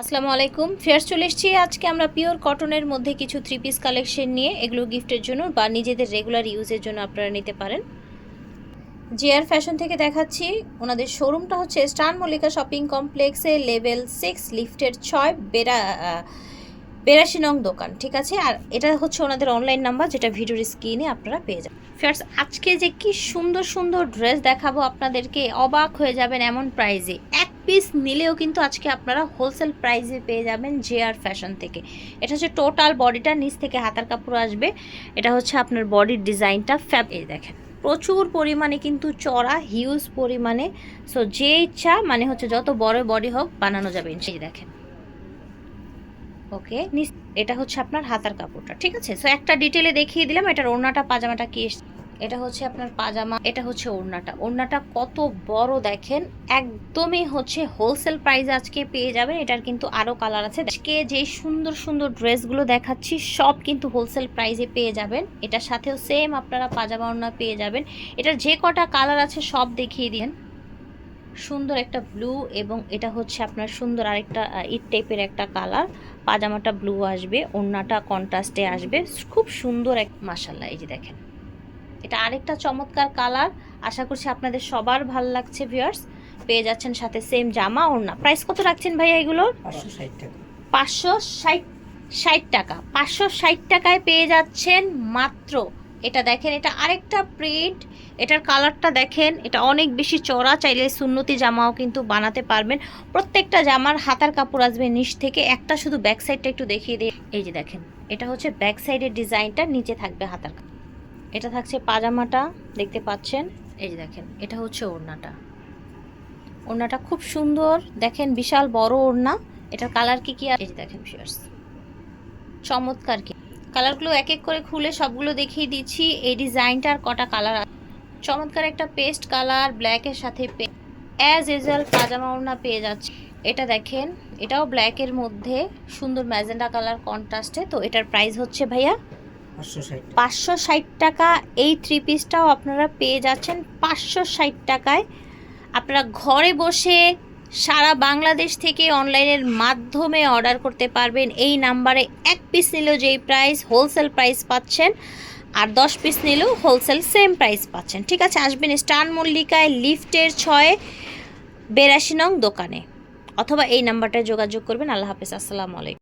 আসসালামু আলাইকুম। ফেয়ার চলে এসেছি। আজকে আমরা পিওর কটনের মধ্যে কিছু থ্রি পিস কালেকশন নিয়ে এগুলো গিফটের জন্য বা নিজেদের রেগুলার ইউজের জন্য আপনারা নিতে পারেন। জিআর ফ্যাশন থেকে দেখাচ্ছি। ওনাদের শোরুমটা হচ্ছে স্টার মল্লিকা শপিং কমপ্লেক্সে লেভেল সিক্স লিফটের ছয় আহ, বেরাশি নং দোকান ঠিক আছে? আর এটা হচ্ছে ওনাদের অনলাইন নাম্বার যেটা ভিডিওর স্ক্রিনে আপনারা পেয়ে যাবেন। ফ্রেন্ডস আজকে যে কি সুন্দর সুন্দর ড্রেস দেখাবো আপনাদেরকে অবাক হয়ে যাবেন এমন প্রাইজে এক পিস নিলেও কিন্তু আজকে আপনারা হোলসেল প্রাইসে পেয়ে যাবেন জেআর ফ্যাশন থেকে। এটা হচ্ছে টোটাল বডিটা নিচ থেকে হাতার কাপড় আসবে। এটা হচ্ছে আপনার বডির ডিজাইনটা ফ্যাব এই দেখেন, প্রচুর পরিমাণে কিন্তু চড়া হিউজ পরিমাণে। সো যে ইচ্ছা মানে হচ্ছে যত বড় বডি হোক, বানানো যাবে সেই দেখেন। ওকে এটা হচ্ছে আপনার হাতার কাপড়টা, ঠিক আছে? সো একটা ডিটেলে দেখিয়ে দিলাম, এটার ওড়নাটা, পাজামাটা কি এসছে। এটা হচ্ছে আপনার পাজামা, এটা হচ্ছে ওড়নাটা। ওড়নাটা কত বড় দেখেন, একদমই হচ্ছে হোলসেল প্রাইস আজকে পেয়ে যাবেন। এটার কিন্তু আরও কালার আছে। আজকে যে সুন্দর সুন্দর ড্রেসগুলো দেখাচ্ছি, সব কিন্তু হোলসেল প্রাইসে পেয়ে যাবেন। এটার সাথেও সেম আপনারা পাজামা, ওড়না পেয়ে যাবেন। এটার যে কটা কালার আছে, সব দেখিয়ে দিন। সুন্দর একটা ব্লু এবং এটা হচ্ছে আপনার সুন্দর আরেকটা ইট টাইপের একটা কালার পাজামাটা ব্লু আসবে, ওড়নাটা কন্ট্রাস্টে আসবে। খুব সুন্দর এক মাসাল্লাহ এই যে দেখেন। এটা আরেকটা চমৎকার কালার। আশা করছি আপনাদের সবার ভালো লাগছে ভিউয়ার্স পেয়ে যাচ্ছেন সাথে সেম জামা ওড়না। প্রাইস কত রাখছেন ভাইয়া এগুলোর? পাঁচশো ষাট ষাট টাকা। পাঁচশো ষাট টাকায় পেয়ে যাচ্ছেন মাত্র। এটা দেখেন এটা আরেকটা প্রিন্ট এটার কালারটা দেখেন এটা অনেক বেশি চড়া চাইলে সুন্নতি জামাও কিন্তু বানাতে পারবেন। প্রত্যেকটা জামার হাতার কাপড় আসবে নিচ থেকে। একটা শুধু ব্যাক সাইডটা একটু দেখিয়ে দিই। এই যে দেখেন এটা হচ্ছে ব্যাক সাইডের ডিজাইনটা নিচে থাকবে হাতার কাপড়। এটা থাকছে পাজামাটা, দেখতে পাচ্ছেন? এই যে দেখেন, এটা হচ্ছে ওড়নাটা। ওড়নাটা খুব সুন্দর। দেখেন, বিশাল বড় ওড়না। এটার কালার কি কি? এই যে দেখেন ভিউয়ার্স চমৎকার কি? কালারগুলো এক এক করে খুলে সবগুলো দেখিয়ে দিচ্ছি। এই ডিজাইনটার কটা কালার চমৎকার একটা পেস্ট কালার ব্ল্যাকের সাথে অ্যাজ ইউজুয়াল পাজামা ওড়না পেয়ে যাচ্ছে। এটা দেখেন, এটাও ব্ল্যাকের মধ্যে। সুন্দর ম্যাজেন্ডা কালার কন্ট্রাস্টে তো এটার প্রাইস হচ্ছে ভাইয়া পাঁচশো ষাট। টাকা, এই থ্রি পিসটাও আপনারা পেয়ে যাচ্ছেন পাঁচশো ষাট টাকায়। আপনারা ঘরে বসে সারা বাংলাদেশ থেকে অনলাইনের মাধ্যমে অর্ডার করতে পারবেন। এই নাম্বারে এক পিস নিলেও যেই প্রাইস হোলসেল প্রাইস পাচ্ছেন, আর দশ পিস নিলেও হোলসেল সেম প্রাইস পাচ্ছেন। ঠিক আছে, আসবেন স্টান মল্লিকায় লিফটের ছয়ে, বেরাশি নং দোকানে। অথবা এই নাম্বারটায় যোগাযোগ করবেন। আল্লাহ হাফেজ, আসসালামু আলাইকুম।